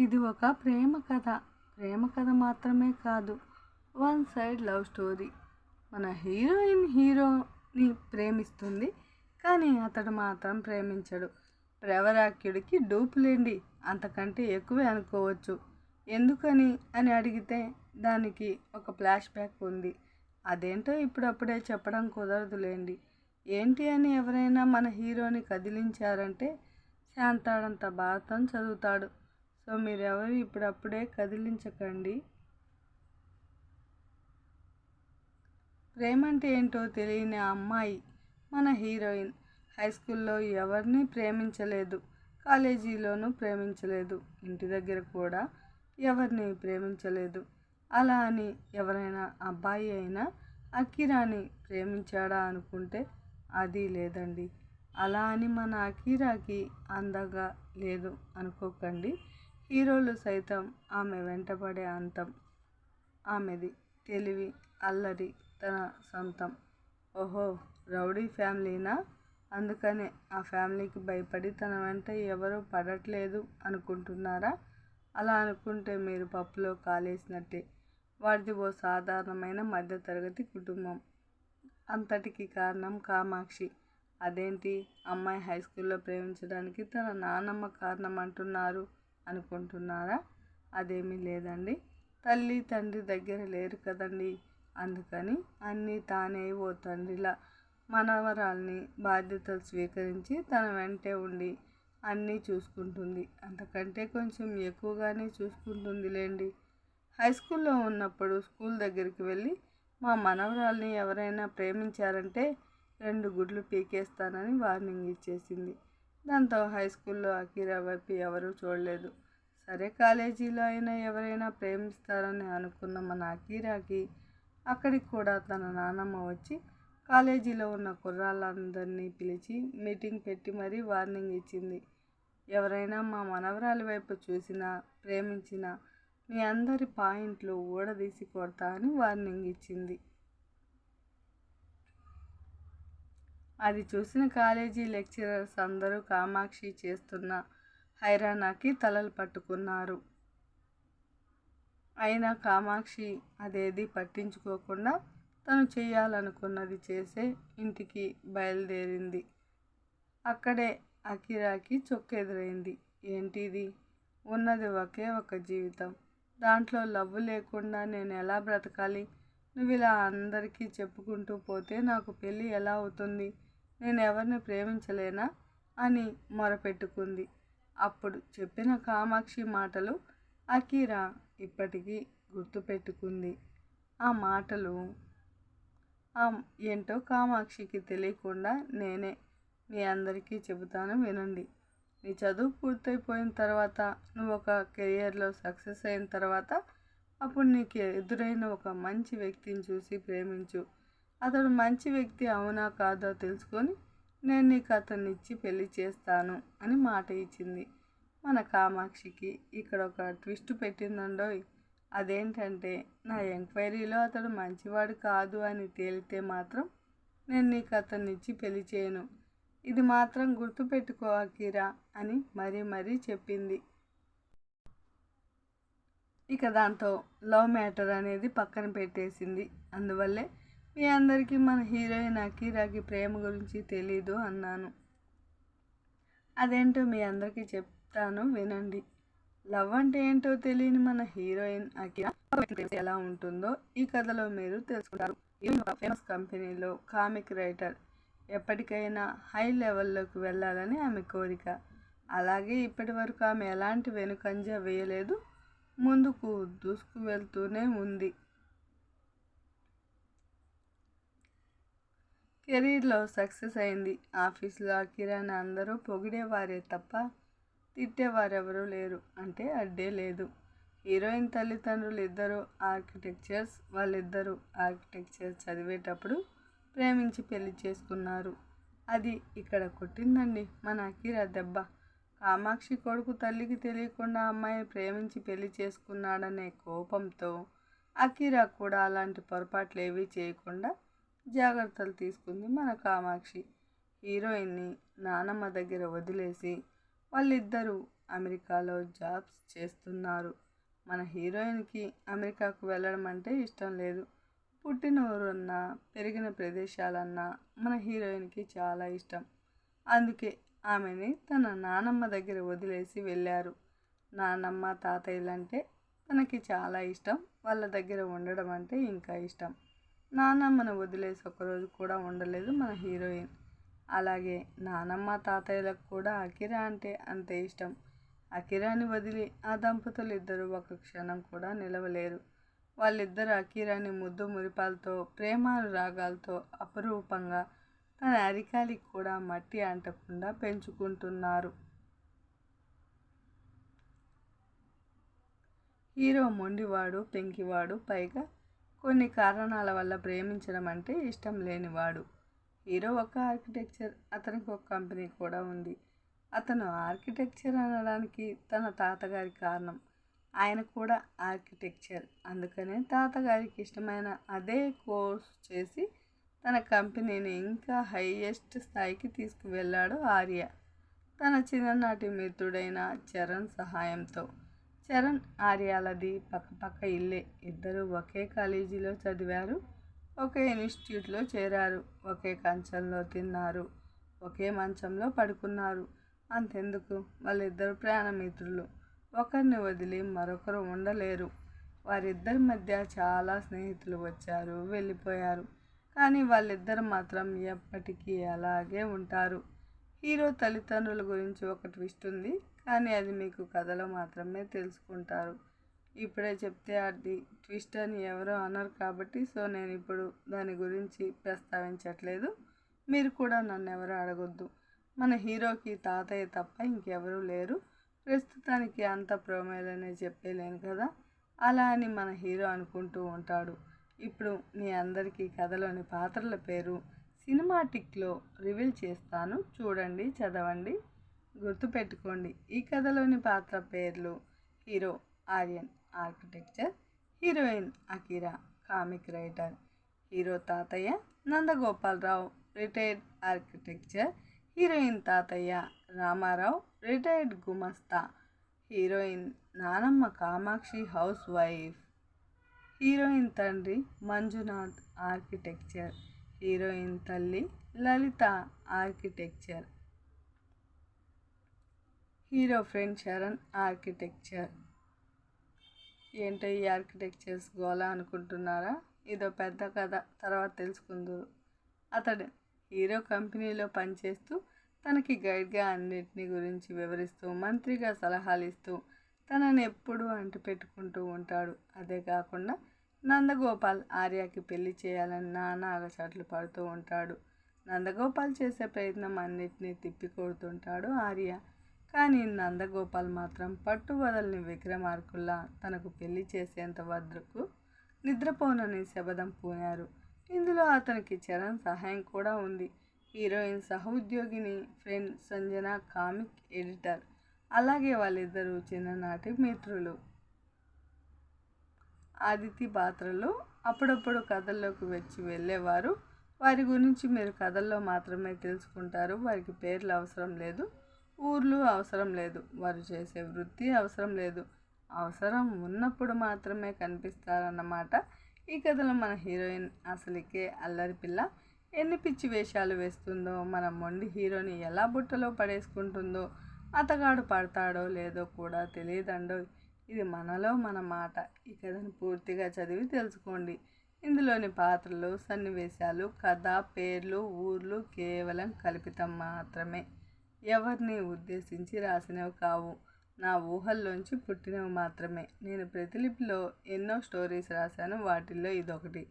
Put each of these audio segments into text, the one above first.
ఇది ఒక ప్రేమ కథ. ప్రేమ కథ మాత్రమే కాదు వన్ సైడ్ లవ్ స్టోరీ. మన హీరోయిన్ హీరోని ప్రేమిస్తుంది కానీ అతడు మాత్రం ప్రేమించడు. ప్రవరాక్యుడికి డూపులేండి అంతకంటే ఎక్కువే అనుకోవచ్చు. ఎందుకని అని అడిగితే దానికి ఒక ఫ్లాష్ బ్యాక్ ఉంది. అదేంటో ఇప్పుడప్పుడే చెప్పడం కుదరదులేండి. ఏంటి అని ఎవరైనా మన హీరోని కదిలించారంటే శాంతాడంత భారతం చదువుతాడు. సో మీరెవరు ఇప్పుడప్పుడే కదిలించకండి. ప్రేమ అంటే ఏంటో తెలియని ఆ అమ్మాయి మన హీరోయిన్. హై స్కూల్లో ఎవరిని ప్రేమించలేదు కాలేజీలోనూ ప్రేమించలేదు ఇంటి దగ్గర కూడా ఎవరిని ప్రేమించలేదు. అలా అని ఎవరైనా అబ్బాయి అయినా అకిరాని ప్రేమించాడా అనుకుంటే అది లేదండి. అలా అని మన అకీరాకి అందగా లేదు అనుకోకండి. హీరోలు సైతం ఆమె వెంటపడే అంతం. ఆమెది తెలివి అల్లరి తన సొంతం. ఓహో రౌడీ ఫ్యామిలీనా? అందుకనే ఆ ఫ్యామిలీకి భయపడి తన వెంట ఎవరూ పడట్లేదు అనుకుంటున్నారా? అలా అనుకుంటే మీరు పప్పులో కాలేసినట్టే. వాడిది ఓ సాధారణమైన మధ్యతరగతి కుటుంబం. అంతటికి కారణం కామాక్షి. అదేంటి? అమ్మాయి హై స్కూల్లో ప్రేమించడానికి తన నానమ్మ కారణం అంటున్నారు. అనుకుంటున్నారా? అదేమీ లేదండి. తల్లి తండ్రి దగ్గర లేరు కదండి. అందుకని అన్నీ తానే ఓ తండ్రిలా మనవరాల్ని బాధ్యతలు స్వీకరించి తన వెంటే ఉండి అన్నీ చూసుకుంటుంది. అంతకంటే కొంచెం ఎక్కువగానే చూసుకుంటుందిలేండి. హై స్కూల్లో ఉన్నప్పుడు స్కూల్ దగ్గరికి వెళ్ళి మా మనవరాల్ని ఎవరైనా ప్రేమించారంటే రెండు గుడ్లు పీకేస్తానని వార్నింగ్ ఇచ్చేసింది. దాంతో హై స్కూల్లో అకీరా వైపు ఎవరూ చూడలేదు. సరే కాలేజీలో అయినా ఎవరైనా ప్రేమిస్తారని అనుకున్న మన అకీరాకి అక్కడికి కూడా తన నానమ్మ వచ్చి కాలేజీలో ఉన్న కుర్రాళ్ళందరినీ పిలిచి మీటింగ్ పెట్టి మరీ వార్నింగ్ ఇచ్చింది. ఎవరైనా మా మనవరాలి వైపు చూసినా ప్రేమించినా మీ అందరి పాయింట్లు ఊడదీసి కొడతా అని వార్నింగ్ ఇచ్చింది. అది చూసిన కాలేజీ లెక్చరర్స్ అందరూ కామాక్షి చేస్తున్న హైరానాకి తలలు పట్టుకున్నారు. అయినా కామాక్షి అదేది పట్టించుకోకుండా తను చేయాలనుకున్నది చేసే ఇంటికి బయలుదేరింది. అక్కడే అకిరాకి చొక్కెదురైంది ఏంటిది? ఉన్నది ఒకే ఒక జీవితం. దాంట్లో లవ్ లేకుండా నేను ఎలా బ్రతకాలి? నువ్వు ఇలా అందరికీ చెప్పుకుంటూ పోతే నాకు పెళ్ళి ఎలా అవుతుంది? నేను ఎవరిని ప్రేమించలేనా? అని మొరపెట్టుకుంది. అప్పుడు చెప్పిన కామాక్షి మాటలు అకీరా ఇప్పటికీ గుర్తుపెట్టుకుంది. ఆ మాటలు ఆ ఏంటో కామాక్షికి తెలియకుండా నేనే మీ అందరికీ చెబుతాను వినండి. నీ చదువు పూర్తయిపోయిన తర్వాత నువ్వు ఒక కెరియర్లో సక్సెస్ అయిన తర్వాత అప్పుడు నీకు ఎదురైన ఒక మంచి వ్యక్తిని చూసి ప్రేమించు. అతడు మంచి వ్యక్తి అవునా కాదో తెలుసుకొని నేను నీకు అతన్ని ఇచ్చి పెళ్ళి చేస్తాను అని మాట ఇచ్చింది. మన కామాక్షికి ఇక్కడ ఒక ట్విస్ట్ పెట్టిందండోయ్. అదేంటంటే నా ఎంక్వైరీలో అతడు మంచివాడు కాదు అని తేలితే మాత్రం నేను నీకు అతన్ని ఇచ్చి పెళ్ళి చేయను. ఇది మాత్రం గుర్తుపెట్టుకో అకీరా అని మరీ మరీ చెప్పింది. ఇక దాంతో లవ్ మ్యాటర్ అనేది పక్కన పెట్టేసింది. అందువల్లే మీ అందరికీ మన హీరోయిన్ అకీరాకి ప్రేమ గురించి తెలీదు అన్నాను. అదేంటో మీ అందరికీ చెప్తాను వినండి. లవ్ అంటే ఏంటో తెలియని మన హీరోయిన్ అకిరా ఎలా ఉంటుందో ఈ కథలో మీరు తెలుసుకుంటారు. ఫేమస్ కంపెనీలో కామిక్ రైటర్ ఎప్పటికైనా హై లెవెల్లోకి వెళ్ళాలని ఆమె కోరిక. అలాగే ఇప్పటి వరకు ఆమె ఎలాంటి వెనుకంజ వేయలేదు. ముందుకు దూసుకు వెళ్తూనే ఉంది. కెరీర్లో సక్సెస్ అయింది. ఆఫీస్లో కిరాణా అందరూ పొగిడేవారే తప్ప తిట్టేవారెవరూ లేరు. అంటే అడ్డే లేదు. హీరోయిన్ తల్లిదండ్రులు ఇద్దరు ఆర్కిటెక్చర్స్ వాళ్ళిద్దరూ ఆర్కిటెక్చర్ చదివేటప్పుడు ప్రేమించి పెళ్ళి చేసుకున్నారు. అది ఇక్కడ కొట్టిందండి మన అకీరా దెబ్బ. కామాక్షి కొడుకు తల్లికి తెలియకుండా అమ్మాయిని ప్రేమించి పెళ్ళి చేసుకున్నాడనే కోపంతో అకీరా కూడా అలాంటి పొరపాట్లు ఏవీ చేయకుండా జాగ్రత్తలు తీసుకుంది మన కామాక్షి. హీరోయిన్ని నానమ్మ దగ్గర వదిలేసి వాళ్ళిద్దరూ అమెరికాలో జాబ్స్ చేస్తున్నారు. మన హీరోయిన్కి అమెరికాకు వెళ్ళడం అంటే ఇష్టం లేదు. పుట్టిన ఊరన్నా పెరిగిన ప్రదేశాలన్నా మన హీరోయిన్కి చాలా ఇష్టం. అందుకే ఆమెని తన నానమ్మ దగ్గర వదిలేసి వెళ్ళారు. నానమ్మ తాతయ్యలంటే తనకి చాలా ఇష్టం. వాళ్ళ దగ్గర ఉండడం అంటే ఇంకా ఇష్టం. నానమ్మను వదిలేసి ఒకరోజు కూడా ఉండలేదు మన హీరోయిన్. అలాగే నానమ్మ తాతయ్యలకు కూడా అకిరా అంటే అంతే ఇష్టం. అకిరాని వదిలి ఆ దంపతులు ఇద్దరు ఒక క్షణం కూడా నిలవలేరు. వాళ్ళిద్దరు అకీరాని ముద్దు మురిపాలతో ప్రేమానురాగాలతో అపరూపంగా తన అరికాలికి కూడా మట్టి అంటకుండా పెంచుకుంటున్నారు. హీరో మొండివాడు పెంకివాడు పైగా కొన్ని కారణాల వల్ల ప్రేమించడం అంటే ఇష్టం లేనివాడు హీరో ఒక ఆర్కిటెక్చర్ అతనికి ఒక కంపెనీ కూడా ఉంది. అతను ఆర్కిటెక్చర్ అనడానికి తన తాతగారి కారణం. ఆయన కూడా ఆర్కిటెక్చర్. అందుకనే తాతగారికి ఇష్టమైన అదే కోర్స్ చేసి తన కంపెనీని ఇంకా హైయెస్ట్ స్థాయికి తీసుకువెళ్ళాడు ఆర్య. తన చిన్ననాటి మిత్రుడైన చరణ్ సహాయంతో. చరణ్ ఆర్యాలది పక్కపక్క ఇల్లే. ఇద్దరు ఒకే కాలేజీలో చదివారు ఒకే ఇన్స్టిట్యూట్లో చేరారు ఒకే కంచంలో తిన్నారు ఒకే మంచంలో పడుకున్నారు. అంతెందుకు? వాళ్ళిద్దరు ప్రాణమిత్రులు. ఒకరిని వదిలి మరొకరు ఉండలేరు. వారిద్దరి మధ్య చాలా స్నేహితులు వచ్చారు వెళ్ళిపోయారు. కానీ వాళ్ళిద్దరు మాత్రం ఎప్పటికీ అలాగే ఉంటారు. హీరో తల్లిదండ్రుల గురించి ఒక ట్విస్ట్ ఉంది. కానీ అది మీకు కథలో మాత్రమే తెలుసుకుంటారు. ఇప్పుడే చెప్తే అది ట్విస్ట్ అని ఎవరో అనరు కాబట్టి సో నేను ఇప్పుడు దాని గురించి ప్రస్తావించట్లేదు. మీరు కూడా నన్ను ఎవరు అడగొద్దు. మన హీరోకి తాతయ్య తప్ప ఇంకెవరూ లేరు. ప్రస్తుతానికి అంత ప్రోమేలనే చెప్పేలేను కదా. అలా అని మన హీరో అనుకుంటూ ఉంటాడు. ఇప్పుడు మీ అందరికీ కథలోని పాత్రల పేరు సినిమాటిక్లో రివీల్ చేస్తాను. చూడండి చదవండి. గుర్తుపెట్టుకోండి. ఈ కథలోని పాత్ర పేర్లు hero Aryan architecture heroine Akira comic writer hero తాతయ్య నందగోపాలరావు రిటైర్డ్ ఆర్కిటెక్చర్ హీరోయిన్ తాతయ్య రామారావు రిటైర్డ్ గుమస్తా హీరోయిన్ నానమ్మ కామాక్షి హౌస్ వైఫ్ హీరోయిన్ తండ్రి మంజునాథ్ ఆర్కిటెక్చర్ హీరోయిన్ తల్లి Lalitha architecture hero friend Charan architecture. ఏంటో ఈ ఆర్కిటెక్చర్స్ గోలా అనుకుంటున్నారా? ఇదో పెద్ద కథ తర్వాత తెలుసుకుందరు. అతడు హీరో కంపెనీలో పనిచేస్తూ తనకి గైడ్గా అన్నిటిని గురించి వివరిస్తూ మంత్రిగా సలహాలు ఇస్తూ తనని ఎప్పుడూ అంటిపెట్టుకుంటూ ఉంటాడు. అదే కాకుండా నందగోపాల్ ఆర్యకి పెళ్ళి చేయాలని నానా అగచాట్లు పడుతూ ఉంటాడు. నందగోపాల్ చేసే ప్రయత్నం అన్నిటినీ తిప్పికొడుతుంటాడు ఆర్య. కానీ నందగోపాల్ మాత్రం పట్టు వదలని విక్రమార్కుల్లా తనకు పెళ్ళి చేసేంత వద్దకు నిద్రపోనని శబదం పూనారు. ఇందులో అతనికి చరణ్ సహాయం కూడా ఉంది. హీరోయిన్ సహోద్యోగిని ఫ్రెండ్ సంజన కామిక్ ఎడిటర్. అలాగే వాళ్ళిద్దరూ చిన్ననాటి మిత్రులు. ఆదితి పాత్రలు అప్పుడప్పుడు కథల్లోకి వచ్చి వెళ్ళేవారు. వారి గురించి మీరు కథల్లో మాత్రమే తెలుసుకుంటారు. వారికి పేర్లు అవసరం లేదు. ఊర్లు అవసరం లేదు. వారు చేసే వృత్తి అవసరం లేదు. అవసరం ఉన్నప్పుడు మాత్రమే కనిపిస్తారన్నమాట. ఈ కథలో మన హీరోయిన్ అసలుకే అల్లరి పిల్ల. ఎన్ని పిచ్చి వేషాలు వేస్తుందో మన మొండి హీరోని ఎలా బుట్టలో పడేసుకుంటుందో అతగాడు పడతాడో లేదో కూడా తెలియదండో. ఇది మనలో మన మాట. ఈ కథను పూర్తిగా చదివి తెలుసుకోండి. ఇందులోని పాత్రలు సన్నివేశాలు కథ పేర్లు ఊర్లు కేవలం కల్పితం మాత్రమే. ఎవరిని ఉద్దేశించి రాసినవి కావు. నా ఊహల్లోంచి పుట్టినవి మాత్రమే. నేను ప్రతిలిపిలో ఎన్నో స్టోరీస్ రాశాను. వాటిల్లో ఇదొకటి.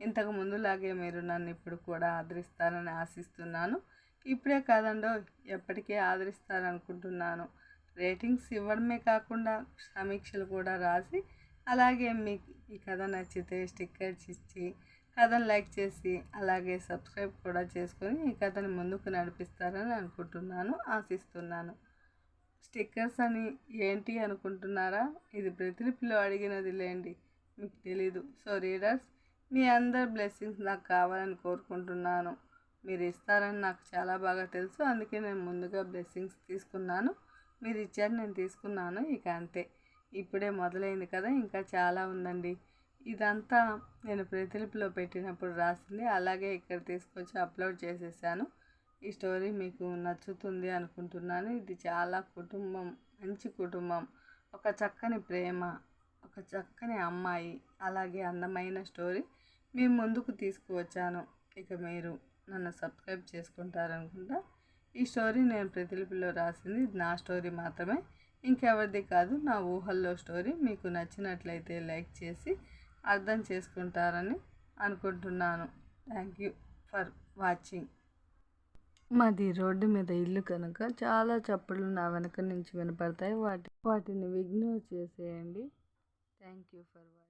ఇంతకు ముందులాగే మీరు నన్ను ఇప్పుడు కూడా ఆదరిస్తారని ఆశిస్తున్నాను. ఇప్పుడే కాదండో ఎప్పటికీ ఆదరిస్తారనుకుంటున్నాను. రేటింగ్స్ ఇవ్వడమే కాకుండా సమీక్షలు కూడా రాసి అలాగే మీకు ఈ కథ నచ్చితే స్టిక్కర్స్ ఇచ్చి కథను లైక్ చేసి అలాగే సబ్స్క్రైబ్ కూడా చేసుకొని ఈ కథని ముందుకు నడిపిస్తారని అనుకుంటున్నాను ఆశిస్తున్నాను. స్టిక్కర్స్ అని ఏంటి అనుకుంటున్నారా? ఇది ప్రతిలిపిలో అడిగినది లేండి. మీకు తెలీదు. సో రీడర్స్ మీ అందరి బ్లెస్సింగ్స్ నాకు కావాలని కోరుకుంటున్నాను. మీరు ఇస్తారని నాకు చాలా బాగా తెలుసు. అందుకే నేను ముందుగా బ్లెస్సింగ్స్ తీసుకున్నాను. మీరు ఇచ్చారు నేను తీసుకున్నాను. ఇక అంతే. ఇప్పుడే మొదలైంది కదా. ఇంకా చాలా ఉందండి. ఇదంతా నేను ప్రతిలిపిలో పెట్టినప్పుడు రాసింది. అలాగే ఇక్కడ తీసుకొచ్చి అప్లోడ్ చేసేసాను. ఈ స్టోరీ మీకు నచ్చుతుంది అనుకుంటున్నాను. ఇది చాలా కుటుంబం మంచి కుటుంబం. ఒక చక్కని ప్రేమ ఒక చక్కని అమ్మాయి అలాగే అందమైన స్టోరీ మీ ముందుకు తీసుకువచ్చాను. ఇక మీరు నన్ను సబ్స్క్రైబ్ చేసుకుంటారనుకుంటా. ఈ స్టోరీ నేను ప్రతిలిపిలో రాసింది. నా స్టోరీ మాత్రమే. ఇంకెవరిది కాదు నా ఊహల్లో స్టోరీ. మీకు నచ్చినట్లయితే లైక్ చేసి అర్థం చేసుకుంటారని అనుకుంటున్నాను. థ్యాంక్ యూ ఫర్ వాచింగ్ మాది రోడ్డు మీద ఇల్లు కనుక చాలా చప్పుళ్ళు నా వెనక నుంచి వినపడతాయి. వాటి వాటిని విగ్నోర్ చేసేయండి. Thank you for watching